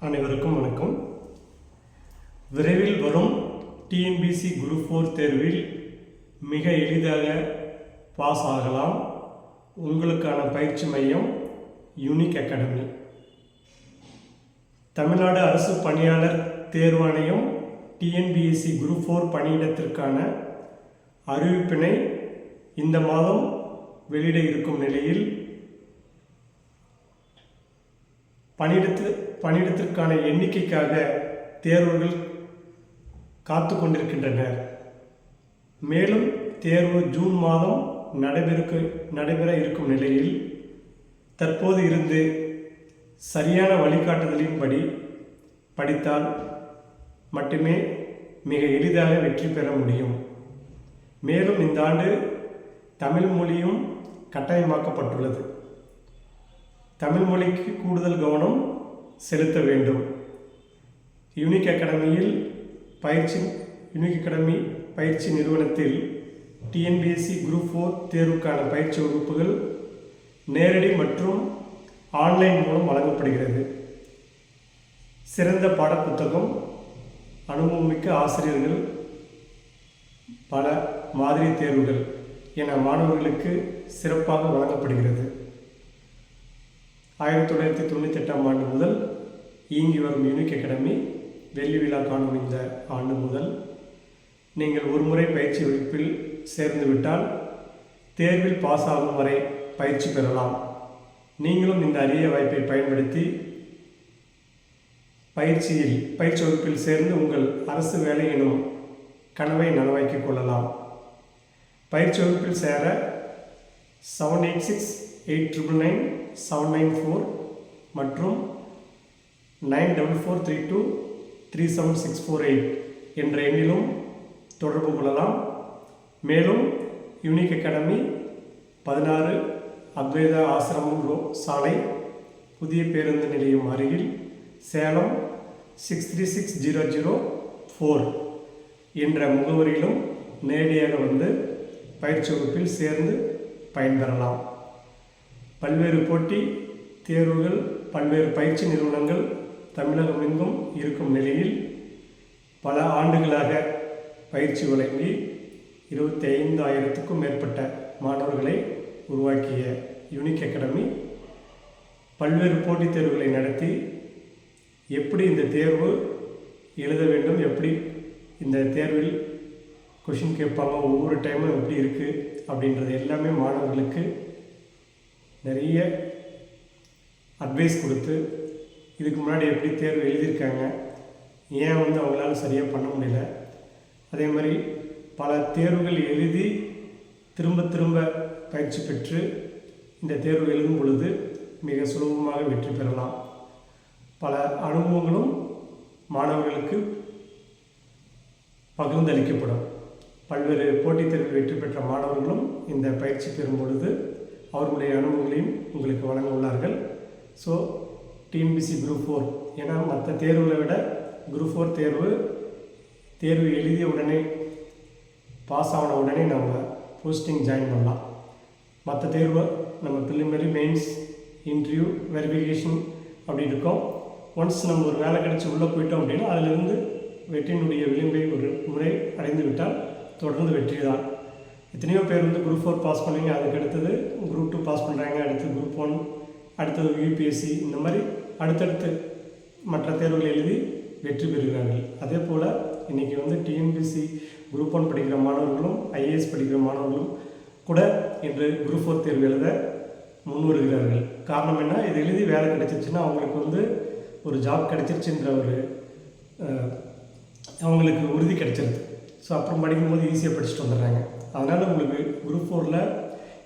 அனைவருக்கும் வணக்கம். விரைவில் வரும் டிஎன்பிசி குரூப் ஃபோர் தேர்வில் மிக எளிதாக பாஸ் ஆகலாம். உங்களுக்கான பயிற்சி மையம் யூனிக் அகாடமி. தமிழ்நாடு அரசு பணியாளர் தேர்வாணையம் டிஎன்பிஎஸ்சி குரூப் ஃபோர் பணியிடத்திற்கான அறிவிப்பினை இந்த மாதம் வெளியிட இருக்கும் நிலையில் பணியிடத்து பணியிடத்திற்கான எண்ணிக்கைக்காக தேர்வுகள் காத்து கொண்டிருக்கின்றனர். மேலும் தேர்வு ஜூன் மாதம் நடைபெறுக்கு நடைபெற இருக்கும் நிலையில் தற்போது இருந்து சரியான வழிகாட்டுதலின்படி படித்தால் மட்டுமே மிக எளிதாக வெற்றி பெற முடியும். மேலும் இந்த ஆண்டு தமிழ் மொழியும் கட்டாயமாக்கப்பட்டுள்ளது. தமிழ் மொழிக்கு கூடுதல் கவனம் செலுத்த வேண்டும். யூனிக் அகாடமியில் பயிற்சி யூனிக் அகாடமி பயிற்சி நிறுவனத்தில் டிஎன்பிஎஸ்சி குரூப் ஃபோர் தேர்வுக்கான பயிற்சி வகுப்புகள் நேரடி மற்றும் ஆன்லைன் மூலம் வழங்கப்படுகிறது. சிறந்த பாடப்புத்தகம் அனுபவமிக்க ஆசிரியர்கள் பல மாதிரி தேர்வுகள் என மாணவர்களுக்கு சிறப்பாக வழங்கப்படுகிறது. ஆயிரத்தி தொள்ளாயிரத்தி தொண்ணூற்றி எட்டாம் ஆண்டு முதல் இயங்கி வரும் யூனிக் அகாடமி வெள்ளி விழா காணும் இந்த ஆண்டு முதல் நீங்கள் ஒரு முறை பயிற்சி வகுப்பில் சேர்ந்துவிட்டால் தேர்வில் பாஸ் ஆகும் வரை பயிற்சி பெறலாம். நீங்களும் இந்த அரிய வாய்ப்பை பயன்படுத்தி பயிற்சியில் பயிற்சி வகுப்பில் சேர்ந்து உங்கள் அரசு வேலை எனும் கனவை நனவாக்கிக் கொள்ளலாம். பயிற்சி வகுப்பில் சேர seven eight six eight triple nine seven nine four மற்றும் nine double four three two three seven six four eight என்ற எண்ணிலும் தொடர்பு கொள்ளலாம். மேலும் யூனிக் அகாடமி பதினாறு அத்வைதா ஆசிரமம் ரோ சாலை புதிய பேருந்து நிலையம் அருகில் Salem six three six zero zero four என்ற முகவரியிலும் நேரடியாக வந்து பயிற்சி வகுப்பில் சேர்ந்து பயன்பெறலாம். பல்வேறு போட்டி தேர்வுகள் பல்வேறு பயிற்சி நிறுவனங்கள் தமிழகம் எங்கும் இருக்கும் நிலையில் பல ஆண்டுகளாக பயிற்சி வழங்கி இருபத்தி ஐந்தாயிரத்துக்கும் மேற்பட்ட மாணவர்களை உருவாக்கிய யூனிக் அகாடமி பல்வேறு போட்டித் தேர்வுகளை நடத்தி எப்படி இந்த தேர்வு எழுத வேண்டும் எப்படி இந்த தேர்வில் கொஷின் கேட்பாங்க ஒவ்வொரு டைமும் எப்படி இருக்குது அப்படின்றது எல்லாமே மாணவர்களுக்கு நிறைய அட்வைஸ் கொடுத்து இதுக்கு முன்னாடி எப்படி தேர்வு எழுதியிருக்காங்க ஏன் வந்து அவங்களால சரியாக பண்ண முடியல. அதே மாதிரி பல தேர்வுகள் எழுதி திரும்ப திரும்ப பயிற்சி பெற்று இந்த தேர்வு எழுதும் பொழுது மிக சுலபமாக வெற்றி பெறலாம். பல அனுபவங்களும் மாணவர்களுக்கு பகிர்ந்தளிக்கப்படும். பல்வேறு போட்டித் தேர்வில் வெற்றி பெற்ற மாணவர்களும் இந்த பயிற்சி பெறும் பொழுது அவர்களுடைய அனுபவங்களையும் உங்களுக்கு வழங்க உள்ளார்கள் ஸோ டிஎன்பிசி குரூப் ஃபோர் ஏன்னா மற்ற தேர்வுகளை விட குரூப் ஃபோர் தேர்வு தேர்வு எழுதிய உடனே பாஸ் ஆன உடனே நம்ம போஸ்டிங் ஜாயின் பண்ணலாம். மற்ற தேர்வு நம்ம ப்ரிலிமினரி மெயின்ஸ் இன்டர்வியூ வெரிஃபிகேஷன் அப்படி இருக்கோம். ஒன்ஸ் நம்ம ஒரு வேலை கிடச்சி உள்ளே போயிட்டோம் அப்படின்னா அதிலிருந்து வெற்றியினுடைய விளிம்பை ஒரு முறை அடைந்து விட்டால் தொடர்ந்து வெற்றி தான். எத்தனையோ பேர் வந்து குரூப் ஃபோர் பாஸ் பண்ணுவீங்க அதுக்கு அடுத்தது குரூப் டூ பாஸ் பண்ணுறாங்க அடுத்து குரூப் ஒன் அடுத்தது யூபிஎஸ்சி இந்த மாதிரி அடுத்தடுத்து மற்ற தேர்வுகள் எழுதி வெற்றி பெறுகிறார்கள். அதே போல் இன்றைக்கி வந்து டிஎன்பிசி குரூப் ஒன் படிக்கிற மாணவர்களும் ஐஏஎஸ் படிக்கிற மாணவர்களும் கூட இன்று குரூப் ஃபோர் தேர்வு எழுத முன் வருகிறார்கள் காரணம் என்ன? இது எழுதி வேலை கிடைச்சிருச்சுன்னா அவங்களுக்கு வந்து ஒரு ஜாப் கிடைச்சிருச்சுன்ற ஒரு அவங்களுக்கு உறுதி கிடைச்சிருது. ஸோ அப்புறம் படிக்கும்போது ஈஸியாக படிச்சுட்டு வந்துடுறாங்க. அதனால் உங்களுக்கு குரூப் ஃபோரில்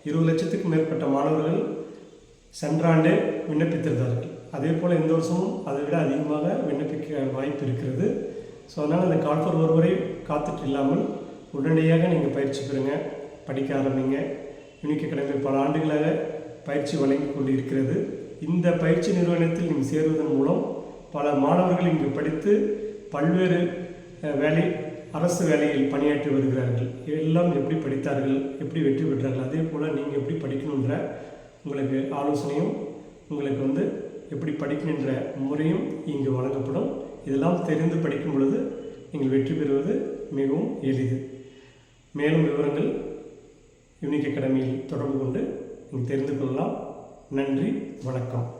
இருபது லட்சத்துக்கு மேற்பட்ட மாணவர்கள் சென்ற ஆண்டே விண்ணப்பித்திருந்தார்கள். அதே போல் இந்த வருஷமும் அதை விட அதிகமாக விண்ணப்பிக்க வாய்ப்பு இருக்கிறது. ஸோ அதனால் அந்த கால்ஃபர் ஒரு வரை காத்துட்டு இல்லாமல் உடனடியாக நீங்கள் பயிற்சி பெறுங்க. படிக்க ஆரம்பிங்க. யூனிக் அகாடமி பல ஆண்டுகளாக பயிற்சி வழங்கி கொண்டு இருக்கிறது இந்த பயிற்சி நிறுவனத்தில் நீங்கள் சேருவதன் மூலம் பல மாணவர்கள் இங்கு படித்து பல்வேறு வேலை அரசு வேலையில் பணியாற்றி வருகிறார்கள். எல்லாம் எப்படி படித்தார்கள்? எப்படி வெற்றி பெற்றார்கள்? அதே போல் நீங்கள் எப்படி படிக்கணுன்ற உங்களுக்கு ஆலோசனையும் உங்களுக்கு வந்து எப்படி படிக்கணுன்ற முறையும் இங்கு வழங்கப்படும். இதெல்லாம் தெரிந்து படிக்கும் பொழுது நீங்கள் வெற்றி பெறுவது மிகவும் எளிது. மேலும் விவரங்கள் யூனிக் அகாடமியில் தொடர்பு கொண்டு நீங்கள் தெரிந்து கொள்ளலாம். நன்றி வணக்கம்.